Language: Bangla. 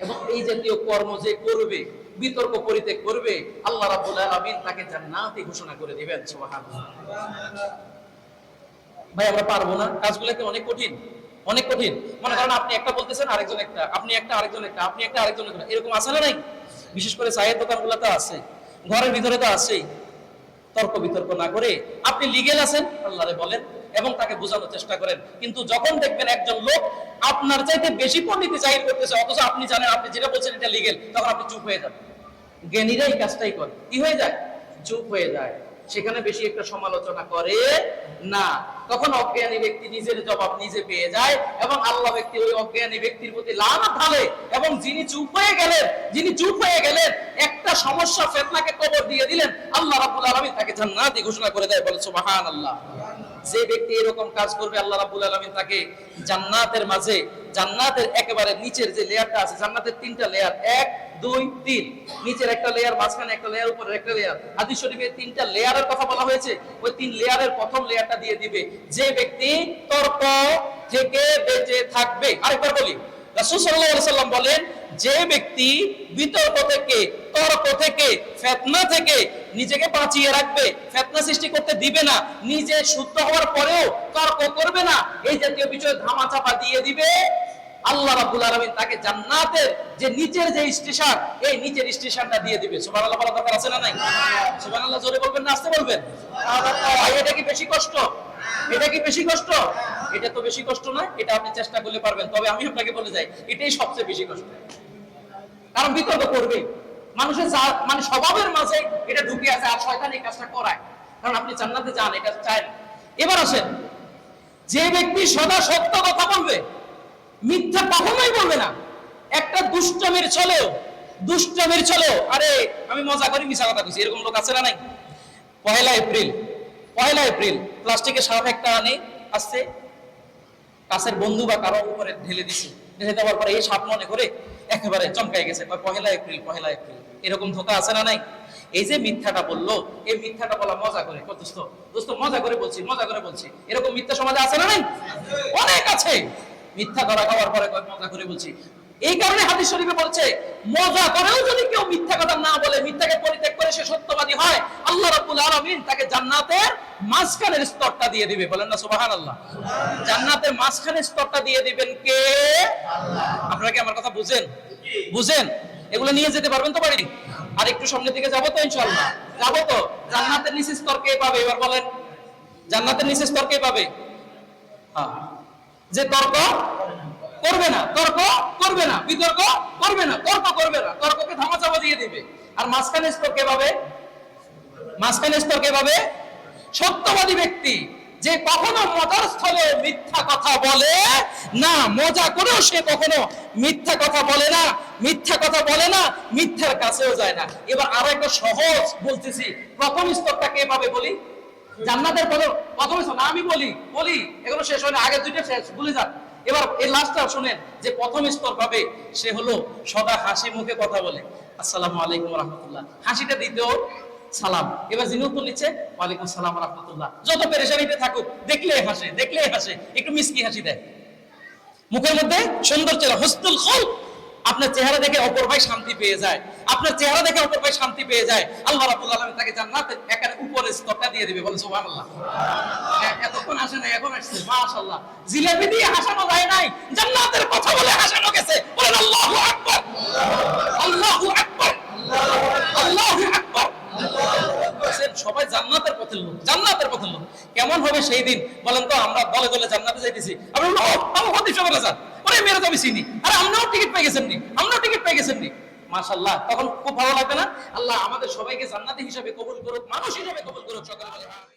এবং এই জাতীয় কর্ম যে করবে, বিতর্ক পরিত্যাগ করবে, আল্লাহ রাব্বুল আলামিন তাকে জান্নাতি ঘোষণা করে দিবেন ভাই, আমরা পারব না, কাজগুলো কি অনেক কঠিন? অনেক কঠিন। মনে করেন আপনি একটা বলতেছেন, আরেকজন একটা, আপনি একটা, আরেকজন একটা, আপনি একটা, আরেকজন একটা, এরকম আছে না নাই? বিশেষ করে চায়ের দোকানগুলো তো আছে, ঘরের ভিতরে তো আছেই। তর্ক বিতর্ক না করে, আপনি লিগেল আছেন? আল্লাহরে বলেন এবং তাকে বোঝানোর চেষ্টা করেন। কিন্তু যখন দেখবেন একজন লোক আপনার চাইতে বেশি পণ্ডিতি জাহির করতেছে, অথচ আপনি জানেন, আপনি যেটা বলছেন এটা লিগেল তখন আপনি চুপ হয়ে যান। জ্ঞানীরা এই কাজটাই করে। কি হয়ে যায়? চুপ হয়ে যায়। সেখানে বেশি একটা সমালোচনা করে না। তখন অজ্ঞানী ব্যক্তি নিজের জবাব নিজে পেয়ে যায় এবং আল্লাহ ব্যক্তি ওই অজ্ঞানী ব্যক্তির প্রতি লানত ঢালে এবং যিনি চুপ হয়ে গেলেন, যিনি চুপ হয়ে গেলেন, একটা সমস্যা ফেতনাকে কবর দিয়ে দিলেন। আল্লাহ রাব্বুল আলামিন তাকে জান্নাতি ঘোষণা করে দেয়, বলে সুবহানাল্লাহ। যে ব্যক্তি এরকম কাজ করবে, আল্লাহ রাব্বুল আলামিন তাকে জান্নাতের মাঝে, জান্নাতের একেবারে নিচের যে লেয়ারটা আছে, জান্নাতের তিনটা লেয়ার, এক, দুই, তিন। নিচের একটা লেয়ার, মাঝখানে একটা লেয়ার উপরে একটা লেয়ার। হাদিস শরীফে তিনটা লেয়ারের কথা বলা হয়েছে, ওই তিন লেয়ারের প্রথম লেয়ারটা দিয়ে দিবে। যে ব্যক্তি তর্ক থেকে বেঁচে থাকবে, আরেকবার বলি, রাসূল বলেন, যে ব্যক্তি বিতর্ক থেকে, তর্ক থেকে, ফেতনা থেকে নিজেকে বাঁচিয়ে রাখবে, ফেতনা সৃষ্টি করতে দিবে না, নিজে শুদ্ধ হওয়ার পরেও তর্ক করবে না। এই জাতীয় বিষয়ে ধামাচাপা দিয়ে দিবে। আল্লাহ রাব্বুল আলামিন তাকে জান্নাতের যে নিচের যে স্টেশন, এই নিচের স্টেশনটা দিয়ে দিবে। সুবহানাল্লাহ বলা দরকার আছে না নাই? সুবহানাল্লাহ, জোরে বলবেন না, আস্তে বলবেন? এটা কি বেশি কষ্ট? এটা কি বেশি কষ্ট? এটা তো বেশি কষ্ট নয়, এটা আপনি চেষ্টা করলে পারবেন। তবে আমি আপনাকে বলে যাই, এটাই সবচেয়ে বেশি কষ্ট। কারণ বিতর্ক করবে। মানুষের মানে স্বভাবের মাঝে এটা ঢুকে আছে আর শয়তান এই কাজটা করায়। কারণ আপনি জান্নাতে যান, এটা চায়। এবার আসেন, যে ব্যক্তি সদা সত্য কথা বলবে, মিথ্যা কখনোই বলবে না। একটা দুষ্টমির ছলেও দুষ্টমির ছলেও আরে আমি মজা করি মিশা কথা কইছি, এরকম লোক আছে না নাই? পহেলা এপ্রিল পহেলা এপ্রিল, প্লাস্টিকের সাপ একটা আনে, আসছে, কাছের বন্ধু বা কারও উপরে ঢেলে দিছে। ঢেলে দেওয়ার পরে এই সাপ মনে করে একেবারে চমকাই গেছে পহেলা এপ্রিল পহেলা এপ্রিল, এরকম ধোকা আছে না নাই? এই যে মিথ্যাটা বলল, এই মিথ্যাটা বলা মজা করে দোস্ত দোস্ত মজা করে বলছি, মজা করে বলছি, এরকম মিথ্যা সমাজে আছে না নাই? অনেক আছে। মিথ্যা ধরা খাওয়ার পরে মজা করে বলছি। এই কারণে হাদিস শরীফে বলছে, মজা করেও যদি কেউ মিথ্যা কথা না বলে, মিথ্যাকে পরিত্যাগ করে সে সত্যবাদী হয়, আল্লাহ রাব্বুল আলামিন তাকে জান্নাতের মাঝখানের স্তরটা দিয়ে দিবে। বলেন না সুবহানাল্লাহ। জান্নাতের মাঝখানের স্তরটা দিয়ে দিবেন কে? আপনারা কি আমার কথা বুঝেন? বুঝেন? এগুলো নিয়ে যেতে পারবেন তো বাড়ি? আর একটু সামনের দিকে যাব তো ইনশাআল্লাহ। যাব তো। জান্নাতের নিচে স্তর কে পাবে এবার বলেন? জান্নাতের নিচে স্তর কে পাবে? হ্যাঁ। যে তর্ক করবে না, তর্ক করবে না, বিতর্ক করবে না, তর্ক করবে না, তর্ককে ধামাচাপা দিয়ে দিবে। আর মাঝখানে স্তর কে পাবে? মাঝখানে স্তর কে পাবে? সত্যবাদী ব্যক্তি। যে কখনো মজার স্থলে মিথ্যা কথা বলে না, মজা করেও সে কখনো মিথ্যা কথা বলে না, মিথ্যা কথা বলে না, মিথ্যার কাছেও যায় না। এবার আরও একটা সহজ বলতেছি, প্রথম স্তরটা কে পাবে বলি। জান্নাতের প্রথম প্রথম স্তর আমি বলি বলি, এগুলো শেষ হয় না আগে দুইটা শেষ, ভুলে যান। এবার এই লাস্টটা শুনেন, যে প্রথম স্তর পাবে, সে হলো সদা হাসি মুখে কথা বলে। আসসালামু আলাইকুম রহমতুল্লাহ। হাসিটা দিতেও সালাম। এবার যিনি উত্তর নিচ্ছে ওয়ালাইকুম সালাম রহমতুল্লাহ। যত পেরেশানিতে থাকুক দেখলেই হাসে দেখলেই হাসে। একটু মিসকি হাসি দেয়। মুখের মধ্যে সুন্দর চেহারা হুসনুল খলক। আপনার চেহারা দেখে অপর ভাই শান্তি পেয়ে যায়। আপনার চেহারা দেখে অপর ভাই শান্তি পেয়ে যায়। আল্লাহ রাব্বুল আলামিন তাকে জান্নাতের একেবারে উপরে স্তরটা দিয়ে দিবে বলে সুবহানাল্লাহ। হ্যাঁ, এতক্ষণ আসে নাই এখন আসছে মাশাআল্লাহ। জিলাপি দিয়ে হাসানো যায় নাই। জান্নাতের সবাই জান্নাতের পথের লোক, জান্নাতের পথের লোক। কেমন হবে সেই দিন? বলেন তো, আমরা দলে দলে জান্নাতে যাইতেছি। আরে আমার মেয়েরা তো আমি চিনি। আরে, আমরাও টিকিট পেয়ে গেছেন নি। আমরাও টিকিট পেয়ে গেছেন নি। মাশাল্লাহ তখন খুব ভালো লাগবে না? আল্লাহ আমাদের সবাইকে জান্নাতি হিসাবে কবুল করুক, মানুষ হিসাবে কবুল করুক, সকলে।